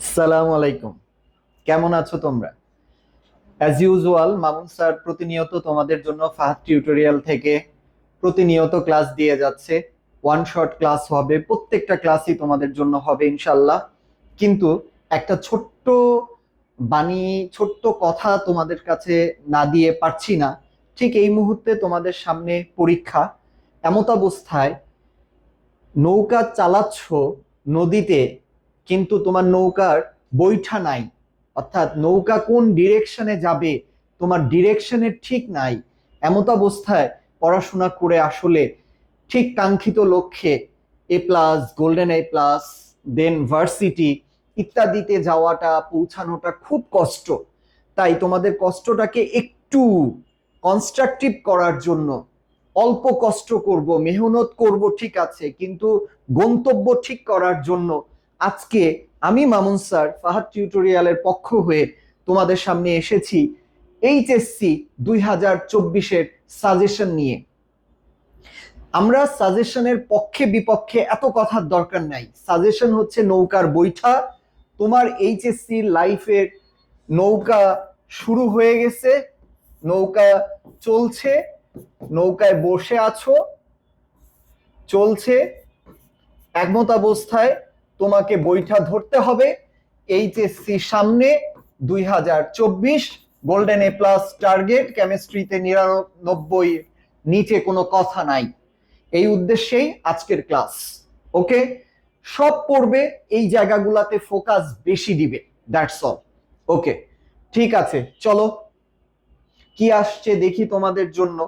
আসসালামু আলাইকুম। কেমন আছো তোমরা? অ্যাজ ইউজুয়াল মামুন স্যার প্রতিনিয়ত তোমাদের জন্য ফাহাদ টিউটোরিয়াল থেকে প্রতিনিয়ত ক্লাস দিয়ে যাচ্ছে। ওয়ান শট ক্লাস হবে, প্রত্যেকটা ক্লাসই তোমাদের জন্য হবে ইনশাল্লাহ কিন্তু একটা ছোট্ট বাণী, ছোট্ট কথা তোমাদের কাছে না দিয়ে পারছি না। ঠিক এই মুহূর্তে তোমাদের সামনে পরীক্ষা। এমত অবস্থায় নৌকা চালাচ্ছ নদীতে কিন্তু তোমার নৌকার বৈঠা নাই। অর্থাৎ নৌকা কোন ডিরেকশনে যাবে, তোমার ডিরেকশনের ঠিক নাই। এমত অবস্থায় পড়াশোনা করে আসলে ঠিক কাঙ্ক্ষিত লক্ষ্যে A plus golden A plus then varsity ইত্যাদিতে যাওয়াটা, পৌঁছানোটা খুব কষ্ট। তাই তোমাদের কষ্টটাকে একটু কনস্ট্রাকটিভ করার জন্য অল্প কষ্ট করব, মেহনত করব ঠিক আছে, কিন্তু গন্তব্য ঠিক করার জন্য আজকে আমি মামুন স্যার ফাহাদ টিউটোরিয়ালের পক্ষ হয়ে তোমাদের সামনে এসেছি এইচএসসি দুই হাজার চব্বিশের সাজেশন নিয়ে। আমরা সাজেশনের পক্ষে বিপক্ষে এত কথার দরকার নাই। সাজেশন হচ্ছে নৌকার বৈঠা। তোমার এইচএসসি লাইফের নৌকা শুরু হয়ে গেছে, নৌকা চলছে, নৌকায় বসে আছো, চলছে একমত অবস্থায় তোমাকে বইটা ধরতে হবে এইচএসসি সামনে দুই হাজার চব্বিশ গোল্ডেন এ প্লাস টার্গেট, কেমিস্ট্রিতে নিরানব্বই নিচে কোনো কথা নাই। এই উদ্দেশ্যেই আজকের ক্লাস। ওকে? সব পড়বে, এই জায়গাগুলাতে ফোকাস বেশি দিবে, দ্যাটস অল। ওকে? ঠিক আছে, চলো। কি আসছে দেখি তোমাদের জন্য।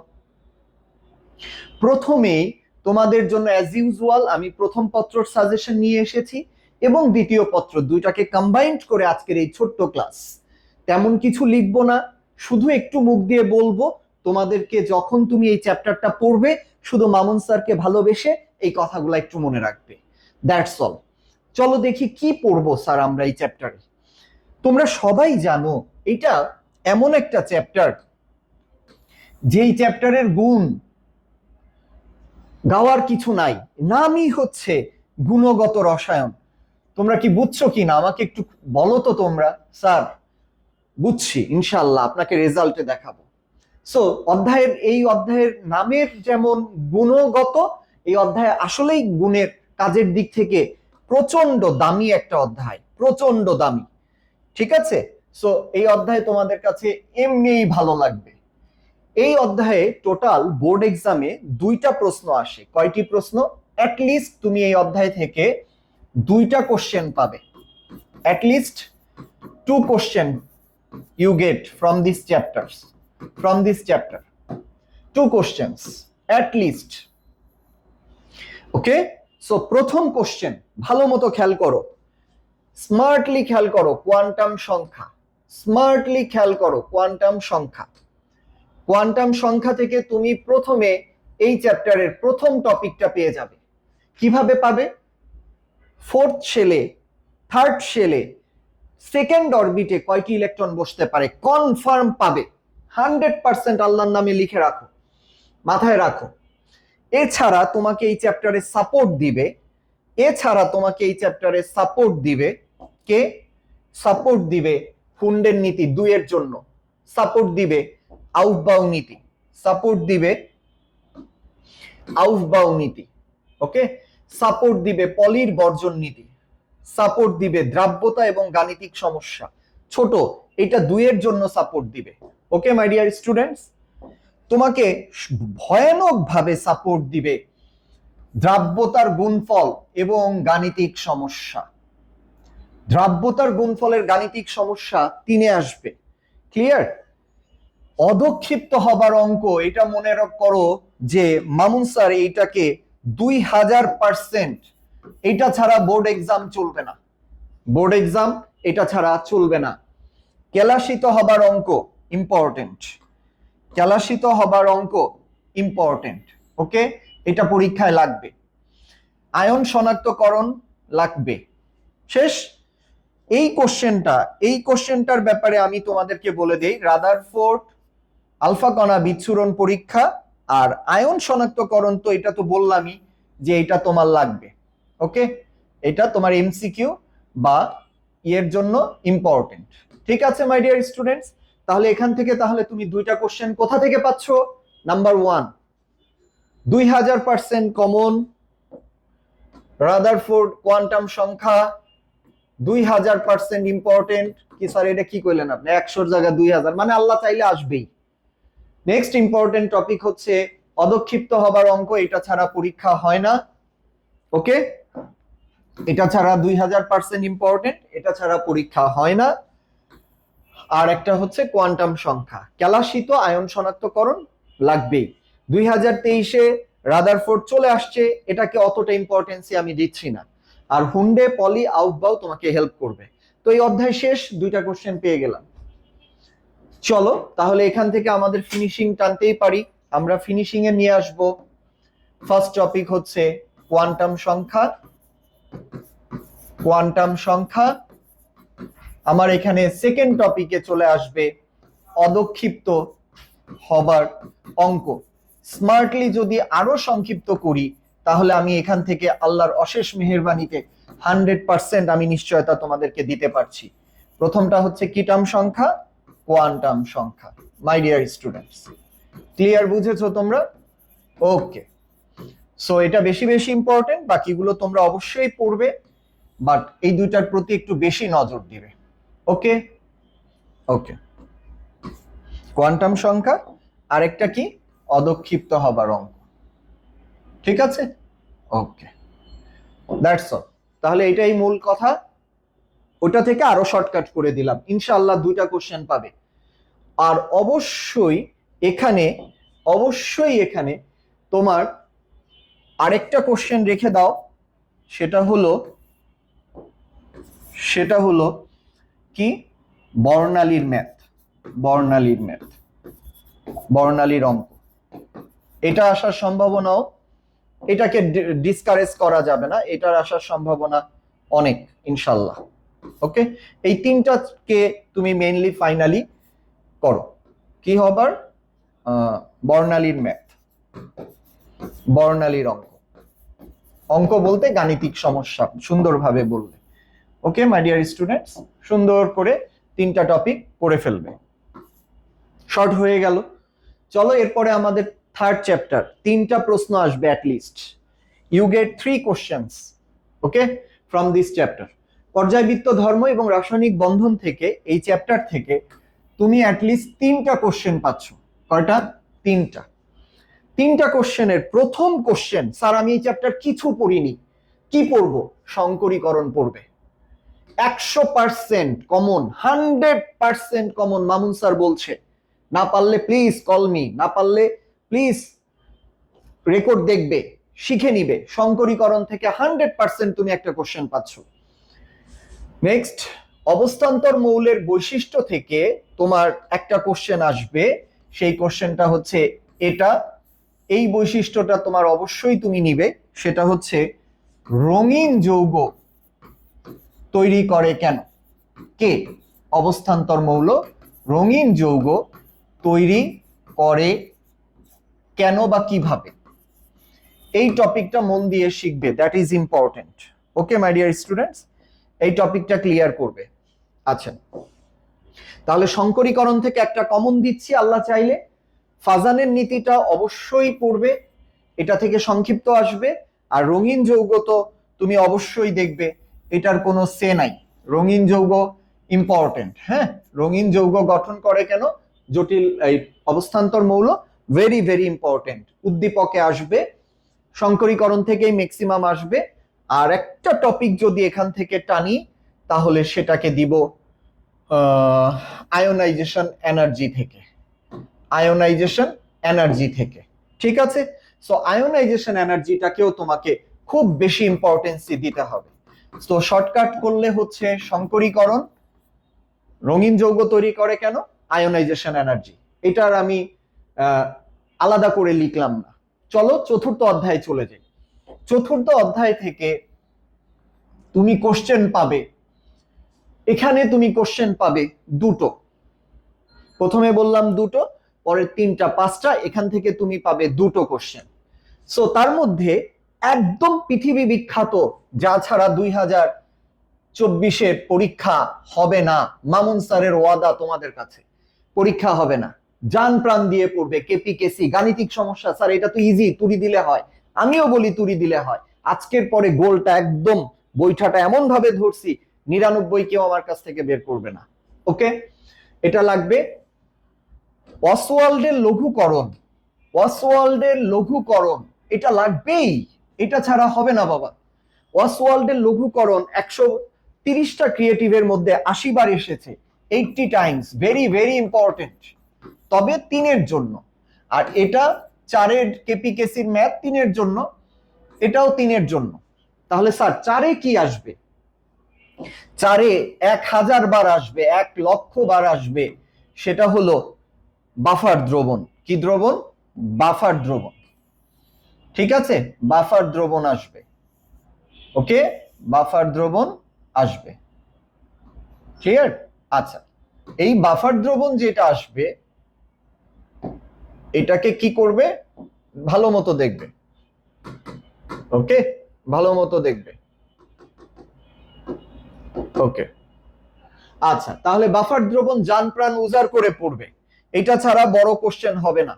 প্রথমেই তোমাদের জন্য অ্যাজ ইউজুয়াল আমি প্রথম পত্রর সাজেশন নিয়ে এসেছি এবং দ্বিতীয় পত্র দুইটাকে কম্বাইন্ড করে আজকের এই ছোট্ট ক্লাস তেমন কিছু লিখব না, শুধু একটু মুখ দিয়ে বলব, তোমাদেরকে যখন তুমি এই চ্যাপ্টারটা পড়বে, শুধু মামুন স্যারকে ভালোবেসে এই কথাগুলো একটু মনে রাখবে। দ্যাটস অল চলো দেখি কি পড়ব স্যার আমরা এই চ্যাপ্টারে তোমরা সবাই জানো, এটা এমন একটা চ্যাপ্টার যেই চ্যাপ্টারের গুণ গাওয়ার কিছু নাই। নামই হচ্ছে গুণগত রসায়ন। তোমরা কি বুঝছ কি না? আমাকে একটু বলো তো তোমরা। স্যার, বুঝছি ইনশাল্লাহ আপনাকে রেজাল্টে দেখাবো। সো অধ্যায়ের, এই অধ্যায়ের নামের যেমন গুণগত, এই অধ্যায় আসলেই গুণের কাজের দিক থেকে প্রচণ্ড দামি একটা অধ্যায়। প্রচণ্ড দামি। ঠিক আছে? সো এই অধ্যায় তোমাদের কাছে এমনিই ভালো লাগবে। এই অধ্যায়ে টোটাল বোর্ড এক্সামে দুইটা প্রশ্ন আসে। কয়টি প্রশ্ন? লিস্ট তুমি এই অধ্যায় থেকে দুইটা কোশ্চেন পাবে। Least two question you get from this chapters from this chapter two questions least okay so প্রথম কোশ্চেন ভালো মতো খেয়াল করো। স্মার্টলি খেয়াল করো কোয়ান্টাম সংখ্যা। স্মার্টলি খেয়াল করো কোয়ান্টাম সংখ্যা। কোয়ান্টাম সংখ্যা থেকে তুমি প্রথমে এই চ্যাপ্টারের প্রথম টপিকটা পেয়ে যাবে। কীভাবে পাবে? ফোর্থ শেলে থার্ড শেলে সেকেন্ড অরবিটে কয়টি ইলেকট্রন বসতে পারে? কনফার্ম পাবে। হান্ড্রেড পার্সেন্ট আল্লাহর নামে লিখে রাখো। মাথায় রাখো। এছাড়া তোমাকে এই চ্যাপ্টারে সাপোর্ট দিবে। এছাড়া তোমাকে এই চ্যাপ্টারে সাপোর্ট দিবে কে? সাপোর্ট দিবে ফুন্ডের নীতি দুইয়ের জন্য। সাপোর্ট দিবে আউফবাউ নীতি। সাপোর্ট দিবে আউফবাউ নীতি ওকে সাপোর্ট দিবে পলির বর্জন নীতি সাপোর্ট দিবে দ্রাব্যতা এবং গাণিতিক সমস্যা। ছোট, এটা দুইয়ের জন্য সাপোর্ট দিবে ওকে মাই ডিয়ার স্টুডেন্টস তোমাকে ভয়ানক ভাবে সাপোর্ট দিবে দ্রাব্যতার গুণফল এবং গাণিতিক সমস্যা। দ্রাব্যতার গুণফলের গাণিতিক সমস্যা তিনে আসবে ক্লিয়ার অদক্ষিপ্ত হবার অঙ্ক, এটা মনে করো যে মামুন স্যার এইটাকে দুই হাজার পার্সেন্ট এটা ছাড়া বোর্ড এক্সাম চলবে না। বোর্ড এক্সাম এটা ছাড়া চলবে না। কেলাসিত হবার অঙ্ক ইম্পর্টেন্ট কেলাসিত হবার অঙ্ক ইম্পর্টেন্ট ওকে? এটা পরীক্ষায় লাগবে। আয়ন শনাক্তকরণ লাগবে। শেষ? এই কোশ্চেনটা এই কোশ্চেনটার ব্যাপারে আমি তোমাদেরকে বলে দেই রাদার ফোর্ট আলফা কণা বিচ্ছুরণ পরীক্ষা আর আয়ন শনাক্তকরণ তো এটা তো বললামই যে এটা তোমার লাগবে ওকে এটা তোমার এমসিকিউ বা ইয়ের জন্য ইম্পর্টেন্ট ঠিক আছে মাই ডিয়ার স্টুডেন্টস তাহলে এখান থেকে তাহলে তুমি দুইটা কোশ্চেন কোথা থেকে পাচ্ছ? নাম্বার ওয়ান দুই হাজার পার্সেন্ট কমন রাদারফোর্ড কোয়ান্টাম সংখ্যা, দুই হাজার পার্সেন্ট ইম্পর্টেন্ট কি স্যার এটা কি করলেন আপনি? একশোর জায়গায় দুই হাজার মানে আল্লাহ চাইলে আসবেই। নেক্সট ইম্পর্টেন্ট টপিক হচ্ছে অদক্ষিপ্ত হবার অঙ্ক, এটা ছাড়া পরীক্ষা হয় না ওকে এটা ছাড়া দুই হাজার পার্সেন্ট ইম্পর্টেন্ট এটা ছাড়া পরীক্ষা হয় না। আর একটা হচ্ছে কোয়ান্টাম সংখ্যা, ক্যালাসিত আয়ন শনাক্তকরণ লাগবেই। দুই হাজার তেইশে রাদার রাদারফোর্ড চলে আসছে, এটাকে অতটা ইম্পর্টেন্সই আমি দিচ্ছি না। আর হুন্ডে পলি আউটবাউ তোমাকে হেল্প করবে। তো এই অধ্যায় শেষ, দুইটা কোশ্চেন পেয়ে গেলাম। চলো, তাহলে এখান থেকে আমাদের ফিনিশিং টানতেই পারি। আমরা ফিনিশিং এ নিয়ে আসব। ফার্স্ট টপিক হচ্ছে কোয়ান্টাম সংখ্যা। কোয়ান্টাম সংখ্যা। আমার এখানে সেকেন্ড টপিকে চলে আসবে অদক্ষিপ্ত হবার অঙ্ক। স্মার্টলি যদি আরও সংক্ষিপ্ত করি, তাহলে আমি এখান থেকে আল্লাহর অশেষ মেহেরবানিতে হান্ড্রেড পার্সেন্ট আমি নিশ্চয়তা তোমাদেরকে দিতে পারছি। প্রথমটা হচ্ছে কিটাম সংখ্যা। কোয়ান্টাম সংখ্যা মাই ডিয়ার স্টুডেন্টস ক্লিয়ার বুঝেছ তোমরা? ওকে সো এটা বেশি বেশি ইম্পর্টেন্ট বাকিগুলো তোমরা অবশ্যই পড়বে বাট এই দুইটার প্রতি একটু বেশি নজর দিবে। ওকে ওকে কোয়ান্টাম সংখ্যা, আরেকটা কি? অদক্ষিপ্ত হবার অঙ্ক। ঠিক আছে? ওকে দ্যাটস অল তাহলে এটাই মূল কথা। ওটা থেকে আরও শর্টকাট করে দিলাম। ইনশাআল্লাহ দুইটা কোশ্চেন পাবে। আর অবশ্যই এখানে অবশ্যই এখানে তোমার আরেকটা কোশ্চেন রেখে দাও। সেটা হলো সেটা হলো কি? বর্ণালীর ম্যাথ বর্ণালীর ম্যাথ বর্ণালীর অঙ্ক। এটা আসার সম্ভাবনাও, এটাকে ডিসকারেজ করা যাবে না। এটার আসার সম্ভাবনা অনেক ইনশাল্লাহ ওকে এই তিনটাকে তুমি মেইনলি ফাইনালি করো। কি হবার? বর্ণালীর ম্যাথ বর্ণালীর অঙ্ক। অঙ্ক বলতে গাণিতিক সমস্যা, সুন্দরভাবে বললে। ওকে মাই ডিয়ার স্টুডেন্টস সুন্দর করে তিনটা টপিক করে ফেলবে। শর্ট হয়ে গেল। চলো এরপরে আমাদের থার্ড চ্যাপ্টার তিনটা প্রশ্ন আসবে at least you get three questions okay from this chapter পর্যায়বৃত্ত ধর্ম এবং রাসায়নিক বন্ধন থেকে, এই চ্যাপ্টার থেকে তুমি অ্যাটলিস্ট তিনটা কোশ্চেন পাচ্ছ। কয়টা? তিনটা। তিনটা কোশ্চেনের প্রথম কোশ্চেন স্যার আমি এই চ্যাপ্টার কিছু পড়িনি। কি পড়ব? সংকরীকরণ পড়বে। একশো percent common hundred percent common Mamun sir বলছে। না পারলে প্লিজ কলমি না পারলে প্লিজ রেকর্ড দেখবে, শিখে নিবে। সংকরীকরণ থেকে হান্ড্রেড পার্সেন্ট তুমি একটা কোশ্চেন পাচ্ছ। নেক্সট অবস্থান্তর মৌলের বৈশিষ্ট্য থেকে তোমার একটা কোশ্চেন আসবে। সেই কোশ্চেনটা হচ্ছে এটা। এই বৈশিষ্ট্যটা তোমার অবশ্যই তুমি নিবে। সেটা হচ্ছে রঙিন যৌগ তৈরি করে কেন? কে? অবস্থান্তর মৌল রঙিন যৌগ তৈরি করে কেন বা কীভাবে? এই টপিকটা মন দিয়ে শিখবে। That is important okay my dear students এই টপিকটা ক্লিয়ার করবে। আচ্ছা। তাহলে সংকরীকরণ থেকে একটা কমন দিচ্ছি, আল্লাহ চাইলে। ফাজানের নীতিটা অবশ্যই পড়বে, এটা থেকে সংক্ষিপ্ত আসবে, আর রঙিন যৌগ তো তুমি অবশ্যই দেখবে, এটার কোনো সে নাই। রঙিন যৌগ ইম্পর্টেন্ট হ্যাঁ? রঙিন যৌগ গঠন করে কেন? জটিল এই অবস্থান্তর মৌল ভেরি ভেরি ইম্পর্টেন্ট উদ্দীপকে আসবে সংকরীকরণ থেকেই ম্যাক্সিমাম আসবে। আর একটা টপিক যদি এখান থেকে টানি, তাহলে সেটাকে দিব আয়োনাইজেশন এনার্জি থেকে। আয়োনাইজেশন এনার্জি থেকে। ঠিক আছে? সো আয়োনাইজেশন এনার্জিটাকেও তোমাকে খুব বেশি ইম্পর্টেন্সি দিতে হবে। তো শর্টকাট করলে হচ্ছে সংকরীকরণ রঙিন যৌগ তৈরি করে কেন? আয়োনাইজেশন এনার্জি এটার আমি আলাদা করে লিখলাম না। চলো চতুর্থ অধ্যায়ে চলে যাই। চতুর্থ অধ্যায় থেকে তুমি কোশ্চেন পাবে। এখানে তুমি কোশ্চেন পাবে দুটো। প্রথমে বললাম দুটো, পরের তিনটা, পাঁচটা, এখান থেকে তুমি পাবে দুটো কোশ্চেন সো তার মধ্যে একদম পৃথিবী বিখ্যাত, যা ছাড়া দুই হাজার চব্বিশে পরীক্ষা হবে না, মামুন স্যারের ওয়াদা তোমাদের কাছে। পরীক্ষা হবে না। জান প্রাণ দিয়ে পড়বে কেপি কেসি গাণিতিক সমস্যা, স্যার, এটা তো ইজি তুড়ি দিলে হয়। আমিও বলি তুড়ি দিলে হয়। আজকের পরে গোলটা একদম, বৈঠাটা এমন ভাবে ধরছি, নিরানব্বই কেউ আমার কাছ থেকে বের করবে না। ওকে? এটা লাগবে অসওয়াল্ডের লঘুকরণ। অসওয়াল্ডের লঘুকরণ, এটা লাগবেই। এটা ছাড়া হবে না বাবা। অসওয়াল্ডের লঘুকরণ একশো তিরিশটা ক্রিয়েটিভের মধ্যে আশি বার এসেছে। Eighty times very very important তবে তিনের জন্য। আর এটা চারের কেপি কেসির ম্যাথ তিনের জন্য, এটাও তিনের জন্য। তাহলে স্যার, চারে কি আসবে? চারে এক হাজার বার আসবে, এক লক্ষ বার আসবে, সেটা হলো বাফার দ্রবণ। কি দ্রবণ? বাফার দ্রবণ। ঠিক আছে? বাফার দ্রবণ আসবে। ওকে? বাফার দ্রবণ আসবে। ক্লিয়ার আচ্ছা। এই বাফার দ্রবণ যেটা আসবে, এটাকে কি করবে? ভালো মতো দেখবে। ওকে ভালো মতো দেখবে। ওকে আচ্ছা তাহলে বাফার দ্রবণ যান প্রাণ উজাড় করে পড়বে। এটা ছাড়া বড় কোশ্চেন হবে না।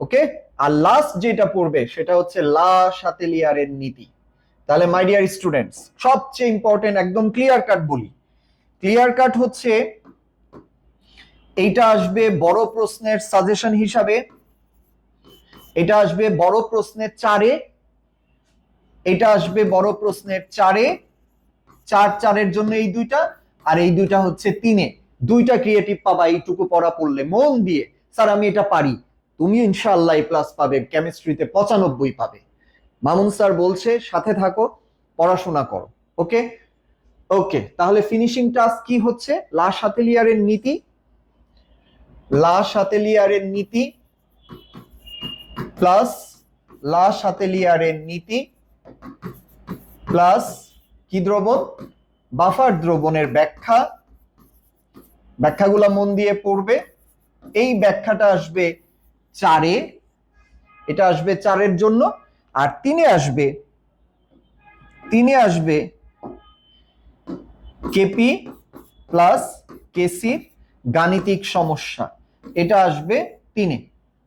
ওকে আর লাস্ট যেটা পড়বে, সেটা হচ্ছে লা সাতেলিয়ারের নীতি। তাহলে মাই ডিয়ার স্টুডেন্টস সবচেয়ে ইম্পর্টেন্ট একদম ক্লিয়ার কাট বলি। ক্লিয়ার কাট হচ্ছে, এইটা আসবে বড় প্রশ্নের সাজেশন হিসাবে। এটা আসবে বড় প্রশ্নের চারে, এটা আসবে বড় প্রশ্নের চারে, চার চারের জন্য এই দুইটা, আর এই দুইটা হচ্ছে তিনে। দুইটা ক্রিয়েটিভ পাবা, এইটুকু পড়া পড়লে, মন দিয়ে। স্যার, আমি এটা পারি। তুমি ইনশাআল্লাহ প্লাস পাবে কেমিস্ট্রিতে পঁচানব্বই পাবে। মামুন স্যার বলছে, সাথে থাকো, পড়াশোনা করো, ওকে? ওকে, তাহলে ফিনিশিং টাস্ক কি হচ্ছে? লা সাতেলিয়ারের নীতি, লা সাতেলিয়ারের নীতি প্লাস লা সাতেলিয়ারের নীতি, প্লাস কি দ্রবণ? বাফার দ্রবণের ব্যাখ্যা। ব্যাখ্যাগুলা মন দিয়ে পড়বে। এই ব্যাখ্যাটা আসবে চারে। এটা আসবে চারের জন্য। আর তিনে আসবে তিনে আসবে কেপি প্লাস কেসির গাণিতিক সমস্যা। এটা আসবে তিনে।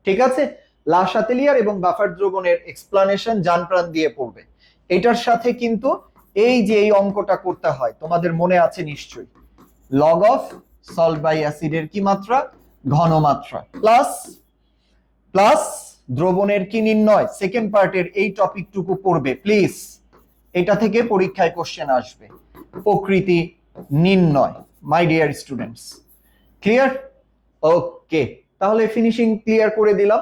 ঠিক আছে? লাশাতেলিয়ার এবং বাফার দ্রবণের এক্সপ্লানেশন যান প্রাণ দিয়ে পড়বে। এটার সাথে কিন্তু এই যে এই অঙ্কটা করতে হয়, তোমাদের মনে আছে নিশ্চয়ই। লগ অফ সল্ট বাই অ্যাসিডের কি মাত্রা? ঘনমাত্রা প্লাস প্লাস দ্রবণের কি নির্ণয়? সেকেন্ড পার্টের এই টপিকটুকু পড়বে প্লিজ এটা থেকে পরীক্ষায় কোশ্চেন আসবে। প্রকৃতি নির্ণয় my dear students clear okay তাহলে ফিনিশিং ক্লিয়ার করে দিলাম।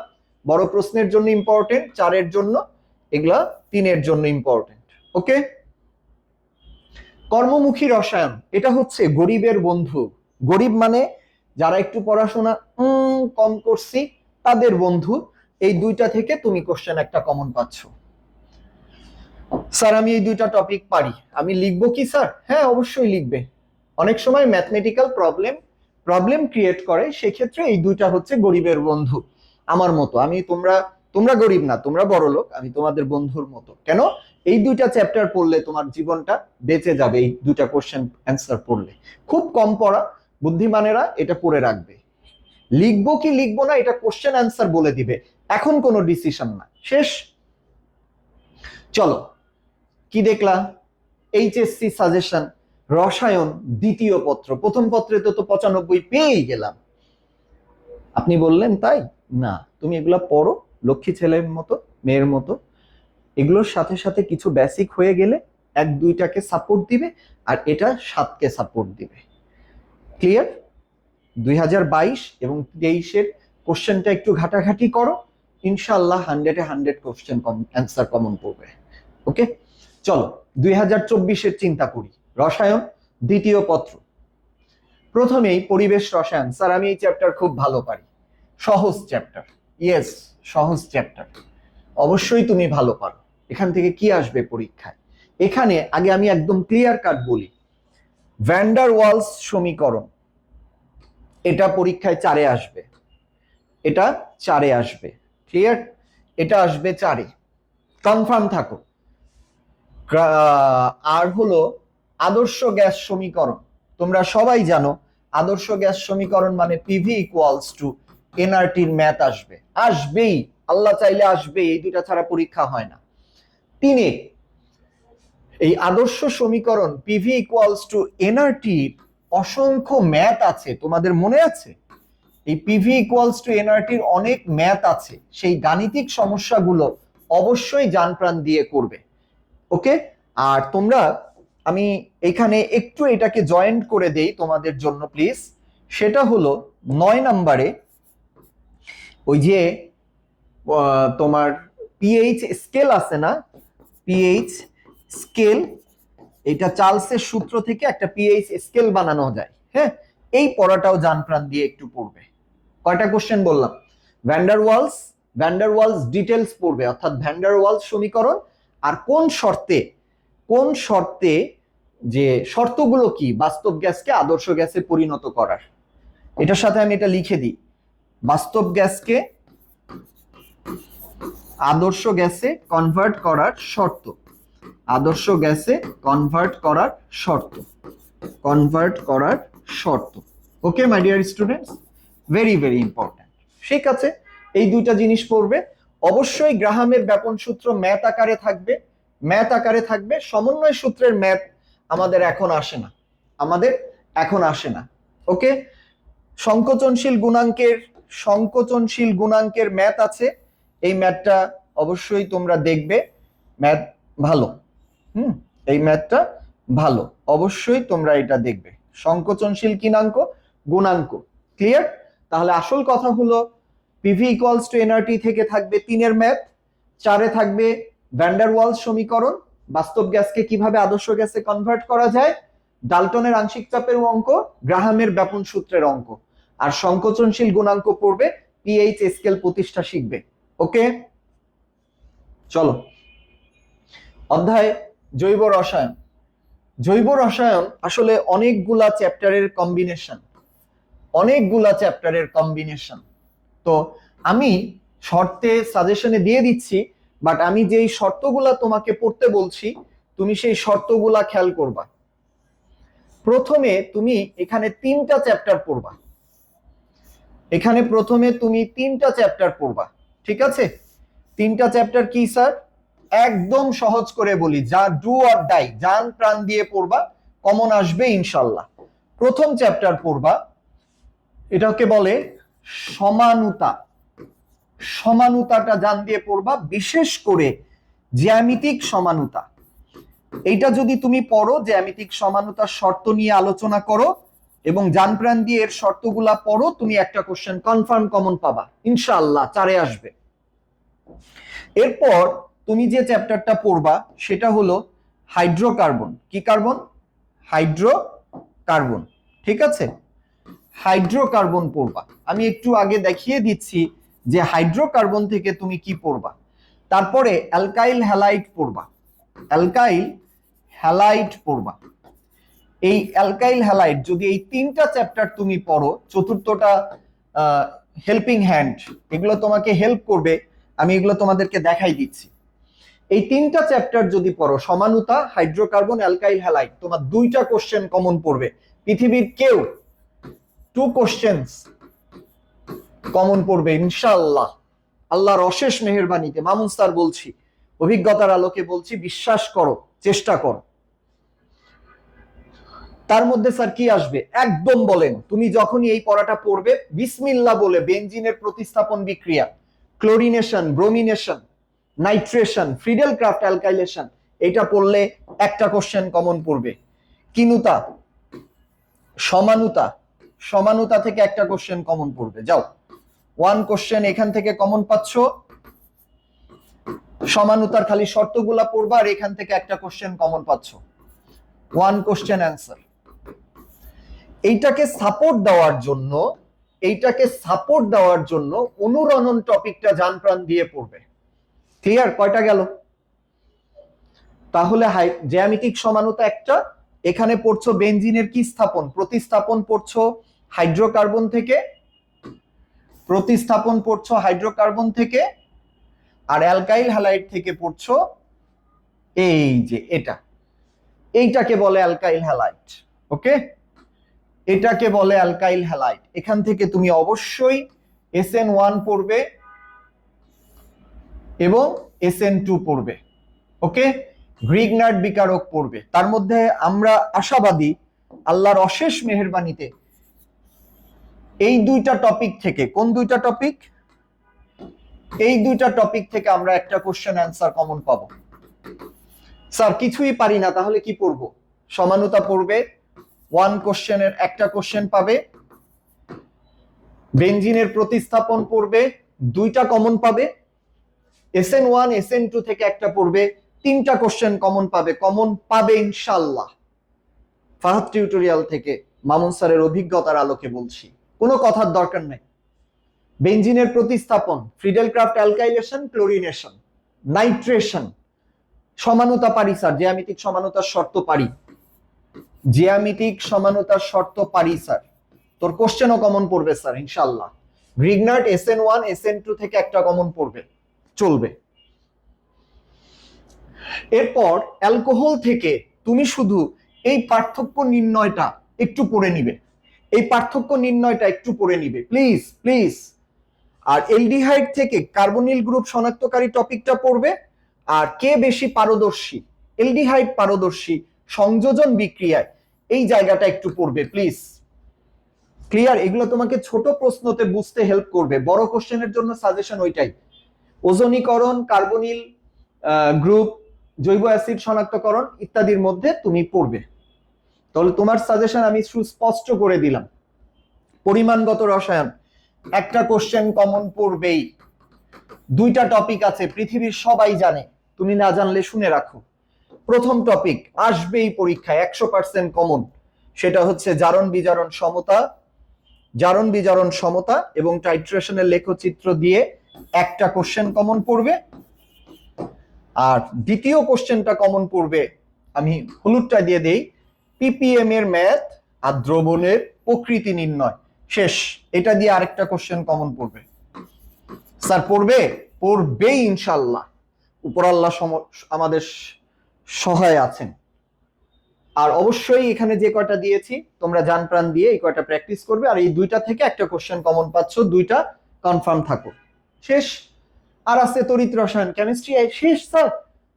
বড় প্রশ্নের জন্য ইম্পর্টেন্ট চারের জন্য, এগুলা তিনের জন্য ইম্পর্টেন্ট ওকে? কর্মমুখী রসায়ন, এটা হচ্ছে গরিবের বন্ধু। গরিব মানে যারা একটু পড়াশোনা কম করছি, তাদের বন্ধু। এই দুইটা থেকে তুমি কোশ্চেন একটা কমন পাচ্ছ। স্যার, আমি এই দুইটা টপিক পারি। আমি লিখব কি, স্যার? হ্যাঁ অবশ্যই লিখবে। অনেক সময় ম্যাথমেটিক্যাল প্রবলেম প্রবলেম ক্রিয়েট করে, সেক্ষেত্রে এই দুইটা হচ্ছে গরিবের বন্ধু। আমার মতো। আমি তোমরা তোমরা গরিব না, তোমরা বড় লোক, আমি তোমাদের বন্ধুর মতো। কেন? এই দুইটা চ্যাপ্টার পড়লে তোমার জীবনটা বেঁচে যাবে, এই দুইটা কোশ্চেন অ্যান্সার পড়লে। খুব কম পড়া, বুদ্ধিমানেরা এটা পড়ে রাখবে। লিখব কি লিখব না, এটা কোশ্চেন অ্যান্সার বলে দিবে। এখন কোনো ডিসিশন না। শেষ? চলো, কি দেখলা এইচএসসি সাজেশন রসায়ন, দ্বিতীয় পত্র। প্রথম পত্রে তো তো পঁচানব্বই পেয়েই গেলাম। আপনি বললেন তাই? না, তুমি এগুলা পড়ো, লক্ষ্মী ছেলের মতো, মেয়ের মতো। এগুলোর সাথে সাথে কিছু বেসিক হয়ে গেলে এক দুইটাকে সাপোর্ট দিবে আর এটা সাতকে সাপোর্ট দিবে। ক্লিয়ার দুই হাজার বাইশ এবং তেইশের কোশ্চেনটা একটু ঘাটাঘাটি করো ইনশাল্লাহ হান্ড্রেডে হান্ড্রেড কোশ্চেন অ্যান্সার কমন পড়বে। ওকে চলো, দুই হাজার চব্বিশের চিন্তা করি। রসায়ন, দ্বিতীয় পত্র। প্রথমেই পরিবেশ রসায়ন। স্যার, আমি এই চ্যাপ্টার খুব ভালো পারি। সহজ চ্যাপ্টার ইয়েস সহজ চ্যাপ্টার অবশ্যই তুমি ভালো পারো। এখান থেকে কি আসবে পরীক্ষায়? এখানে আগে আমি একদম ক্লিয়ার কাট বলি। ভ্যান্ডার ওয়ালস সমীকরণ। এটা পরীক্ষায় চারে আসবে। এটা চারে আসবে। ক্লিয়ার এটা আসবে চারে। কনফার্ম থাকো। আর হলো আদর্শ গ্যাস সমীকরণ। তোমরা সবাই জানো, আদর্শ গ্যাস সমীকরণ মানে পিভি ইকুয়ালস টু এনআরটির ম্যাথ আসবে। আসবেই, আল্লাহ চাইলে আসবে এই দুইটা ছাড়া পরীক্ষা হয় না। তিনে, এই আদর্শ সমীকরণ পিভি ইকুয়ালস টু এনআরটি অসংখ্য ম্যাথ আছে। তোমাদের মনে আছে? এই পিভি ইকুয়ালস টু এনআরটির অনেক ম্যাথ আছে। সেই গাণিতিক সমস্যাগুলো অবশ্যই জান প্রাণ দিয়ে করবে। ওকে? আর তোমরা, আমি এখানে একটু এটাকে জয়েন্ট করে দেই তোমাদের জন্য প্লিজ সেটা হলো নয় নম্বরে ওই যে তোমার পিএইচ স্কেল আছে না? পিএইচ স্কেল এটা চার্লসের সূত্র থেকে একটা পিএইচ স্কেল বানানো যায় হ্যাঁ? এই পড়াটাও জান প্রাণ দিয়ে একটু পড়বে। কয়টা কোশ্চেন বললাম? Van der Waals van der Waals details পড়বে, অর্থাৎ ভ্যান্ডার ওয়ালস সমীকরণ, আর কোন শর্তে কোন শর্তে যে শর্তগুলো কি, বাস্তব গ্যাসকে আদর্শ গ্যাসে পরিণত করার? এটার সাথে আমি এটা লিখে দিই। বাস্তব গ্যাসকে আদর্শ গ্যাসে কনভার্ট করার শর্ত। আদর্শ গ্যাসে কনভার্ট করার শর্ত। কনভার্ট করার শর্ত। Okay my dear students very very important ঠিক আছে? এই দুইটা জিনিস পড়বে। অবশ্যই গ্রাহামের ব্যাপন সূত্র ম্যাথ আকারে থাকবে। ম্যাথ আকারে থাকবে। সমন্বয় সূত্রের ম্যাথ আমাদের এখন আসে না। আমাদের এখন আসে না। ওকে সংকোচনশীল গুণাঙ্কের সংকোচনশীল গুণাঙ্কের ম্যাথ আছে। এই ম্যাথটা অবশ্যই তোমরা দেখবে। ম্যাথ ভালো। হুম? এই ম্যাথটা ভালো। অবশ্যই তোমরা এটা দেখবে। সংকোচনশীল কিনাঙ্ক, গুণাঙ্ক। ক্লিয়ার তাহলে আসল কথা হলো পিভি ইকুয়ালস টু এনআরটি থেকে থাকবে তিনের ম্যাথ, চারে থাকবে ভ্যান্ডার ওয়ালস সমীকরণ। বাস্তব গ্যাসকে কীভাবে আদর্শ গ্যাসে কনভার্ট করা যায়? ডালটনের আংশিক চাপের অঙ্ক গ্রাহামের ব্যাপন সূত্রের অঙ্ক। আর সংকোচনশীল গুণাঙ্ক পড়বে পিএইচ স্কেল প্রতিষ্ঠা শিখবে। ওকে চলো। অধ্যায় জৈব রসায়ন। জৈব রসায়ন আসলে অনেকগুলা চ্যাপ্টারের কম্বিনেশন অনেকগুলা চ্যাপ্টারের কম্বিনেশন তো আমি শর্তে সাজেশনে দিয়ে দিচ্ছি বাট আমি যেই শর্তগুলা তোমাকে পড়তে বলছি, তুমি সেই শর্তগুলা খেয়াল করবা। প্রথমে তুমি এখানে তিনটা চ্যাপ্টার পড়বা। এখানে প্রথমে তুমি তিনটা চ্যাপ্টার পড়বা, ঠিক আছে? তিনটা চ্যাপ্টার কি, স্যার? একদম সহজ করে বলি, যা ডু অর ডাই যান প্রাণ দিয়ে পড়বা কমন আসবে ইনশাল্লাহ। প্রথম চ্যাপ্টার পড়বা, এটাকে বলে সমানুতা। সমানুতাটা জান দিয়ে পড়বা, বিশেষ করে জ্যামিতিক সমানুতা। এইটা যদি তুমি পড়ো, জ্যামিতিক সমানুতার শর্ত নিয়ে আলোচনা করো এবং জান প্রাণ দিয়ে এর শর্তগুলা পড়ো, তুমি একটা কোশ্চেন কনফার্ম কমন পাবা। ইনশাআল্লাহ, চারে আসবে। এরপর তুমি যে চ্যাপ্টারটা পড়বা, সেটা হলো হাইড্রোকার্বন কি কার্বন হাইড্রোকার্বন ঠিক আছে? হাইড্রোকার্বন পড়বা। আমি একটু আগে দেখিয়ে দিচ্ছি যে হাইড্রোকার্বন থেকে তুমি কি পড়বা। তারপরে অ্যালকাইল হ্যালাইট পড়বা। অ্যালকাইল হ্যালাইট পড়বা। এই অ্যালকাইল হ্যালাইট যদি এই তিনটা চ্যাপ্টার তুমি পড়ো, চতুর্থটা হেল্পিং হ্যান্ড এগুলো তোমাকে হেল্প করবে, আমি এগুলো তোমাদেরকে দেখাই দিচ্ছি। এই তিনটা চ্যাপ্টার যদি পড়ো, সমানুতা হাইড্রোকার্বন অ্যালকাইল হ্যালাইট তোমার দুইটা কোশ্চেন কমন পড়বে। পৃথিবীর কেউ টু কোশ্চেন্স কমন পড়বে, ইনশাআল্লাহ। আল্লাহর অশেষ মেহেরবানিতে, মামুন স্যার বলছি, অভিজ্ঞতার আলোকে বলছি, বিশ্বাস করো, চেষ্টা করো। তার মধ্যে স্যার কি আসবে? একদম বলেন। তুমি যখনই এই পড়াটা পড়বে বিসমিল্লা বলে বেঞ্জিনের প্রতিস্থাপন বিক্রিয়া, chlorination, bromination, nitration Friedel Craft alkylation, এটা পড়লে একটা কোশ্চেন কমন পড়বে। কিনুতা, সমানুতা সমানুতা থেকে একটা কোশ্চেন কমন পড়বে। যাও ওয়ান কোশ্চেন এখান থেকে কমন পাচ্ছ। সমানুতার খালি শর্তগুলা পড়বা আর এখান থেকে একটা কোশ্চেন কমন পাচ্ছ। ওয়ান কোশ্চেন অ্যান্সার এইটাকে সাপোর্ট দেওয়ার জন্য, এইটাকে সাপোর্ট দেওয়ার জন্য অনুরণন টপিকটা জান প্রাণ দিয়ে পড়বে। ক্লিয়ার কয়টা গেল? তাহলে হাই জ্যামিতিক সমানতা একটা। এখানে পড়ছো বেনজিনের কি স্থাপন? প্রতিস্থাপন পড়ছো হাইড্রোকার্বন থেকে। প্রতিস্থাপন পড়ছো হাইড্রোকার্বন থেকে। আর অ্যালকাইল হ্যালাইড থেকে পড়ছো এই যে এটা। এইটাকে বলে অ্যালকাইল হ্যালাইট ওকে? এটাকে বলে অ্যালকাইল হ্যালাইট এখান থেকে তুমি অবশ্যই এস এন ওয়ান পড়বে এবং এস এন টু পড়বে, ওকে? গ্রিগনার্ড বিকারক পড়বে। তার মধ্যে আমরা আশাবাদী আল্লাহর অশেষ মেহেরবানিতে এই দুইটা টপিক থেকে, কোন দুইটা টপিক এই দুইটা টপিক থেকে আমরা একটা কোশ্চেন অ্যান্সার কমন পাবো। স্যার, কিছুই পারি না, তাহলে কি পড়ব? সমানুতা পড়বে ওয়ান কোশ্চেনের একটা কোশ্চেন পাবে। বেঞ্জিনের প্রতিস্থাপন পড়বে দুইটা কমন পাবে। S N one S N two থেকে একটা পড়বে তিনটা কোশ্চেন কমন পাবে। কমন পাবে ইনশাল্লাহ ফাহাদ টিউটোরিয়াল থেকে মামুন স্যারের অভিজ্ঞতার আলোকে বলছি। কোনো কথার দরকার নেই। বেঞ্জিনের প্রতিস্থাপন Friedel Crafts alkylation chlorination nitration সমানুতা পারি স্যার জ্যামিতিক সমানুতার শর্ত পারি। জ্যামিতিক সমানতার শর্ত পারি, স্যার। তোর কোশ্চেনও কমন পড়বে, স্যার ইনশাল্লাহ Grignard S N one S N two থেকে একটা কমন পড়বে। চলবে। এরপর অ্যালকোহল থেকে তুমি শুধু এই পার্থক্য নির্ণয়টা একটু পড়ে নিবে। এই পার্থক্য নির্ণয়টা একটু পড়ে নিবে। প্লিজ প্লিজ আর এলডিহাইড থেকে কার্বনিল গ্রুপ শনাক্তকারী টপিকটা পড়বে। আর কে বেশি পারদর্শী? এলডিহাইড পারদর্শী সংযোজন বিক্রিয়ায়। এই জায়গাটা একটু পড়বে প্লিজ ক্লিয়ার এগুলো তোমাকে ছোট প্রশ্নতে বুঝতে হেল্প করবে। বড় কোশ্চেনের জন্য সাজেশন ওইটাই। ওজনীকরণ কার্বনিল গ্রুপ জৈব অ্যাসিড শনাক্তকরণ ইত্যাদির মধ্যে তুমি পড়বে। তাহলে তোমার সাজেশন আমি সুস্পষ্ট করে দিলাম। পরিমাণগত রসায়ন, একটা কোশ্চেন কমন পড়বেই। দুইটা টপিক আছে, পৃথিবীর সবাই জানে। তুমি না জানলে শুনে রাখো। প্রথম টপিক আসবেই পরীক্ষায়, একশো পার্সেন্ট কমন সেটা হচ্ছে জারণ বিজারণ সমতা। জারণ বিজারণ সমতা এবং টাইট্রেশনের লেখচিত্র দিয়ে একটা কোশ্চেন কমন পড়বে। আর দ্বিতীয় কোশ্চেনটা কমন পড়বে, আমি হলুদটা দিয়ে দেই পিপিএম এর ম্যাথ আর দ্রবণের প্রকৃতি নির্ণয়। শেষ, এটা দিয়ে আরেকটা কোশ্চেন কমন পড়বে। স্যার, পড়বে? পড়বেই ইনশাল্লাহ উপর আল্লাহ আমাদের সহায় আছেন। আর অবশ্যই এখানে যে কয়টা দিয়েছি, তোমরা জান প্রাণ দিয়ে এই কয়টা প্র্যাকটিস করবে, আর এই দুইটা থেকে একটা কোশ্চেন কমন পাচ্ছ, দুইটা কনফার্ম থাকো শেষ। আর আছে তড়িৎ রসায়ন কেমিস্ট্রি শেষ স্যার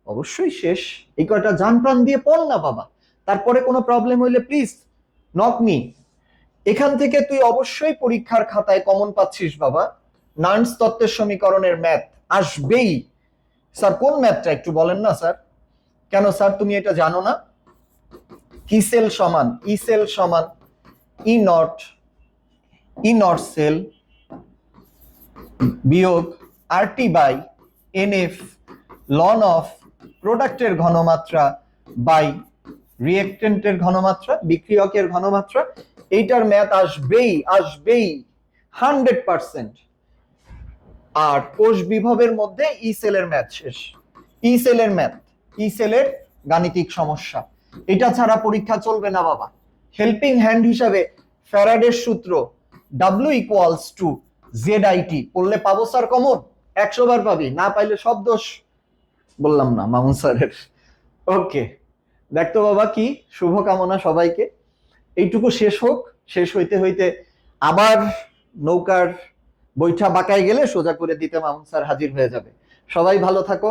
অবশ্যই শেষ। এই কয়টা জান প্রাণ দিয়ে পড় না বাবা। তারপরে কোনো প্রবলেম হইলে প্লিজ নক মি এখান থেকে তুই অবশ্যই পরীক্ষার খাতায় কমন পাচ্ছিস বাবা। নার্স তত্ত্বের সমীকরণের ম্যাথ আসবেই। স্যার, কোন ম্যাথটা একটু বলেন না, স্যার? কেন স্যার তুমি এটা জানো না? ই সেল সমান, ই সেল সমান, E nought E nought cell বিয়োগ RT by N F ln of প্রোডাক্টের ঘনমাত্রা বাই রিয়েক্টেন্টের ঘনমাত্রা, বিক্রিয়কের ঘনমাত্রা। এইটার ম্যাথ আসবেই আসবেই, হান্ড্রেড পার্সেন্ট। আর কোষ বিভবের মধ্যে ই সেলের ম্যাথ শেষ। ই সেলের ম্যাথ। ই সেলের গাণিতিক সমস্যা। এটা ছাড়া পরীক্ষা চলবে না, বাবা। হেল্পিং হ্যান্ড হিসাবে ফ্যারাডের সূত্র W equals to Z IT পড়লে পাবো স্যার কমন একশো বার পাবি, না পাইলে সব দোষ। বললাম না, মামুন স্যারের। ওকে দেখতো বাবা কি? শুভকামনা সবাইকে। এইটুকু শেষ হোক। শেষ হইতে হইতে আবার নৌকার বৈঠা বাঁকায় গেলে সোজা করে দিতে মামুন স্যার হাজির হয়ে যাবে। সবাই ভালো থাকো।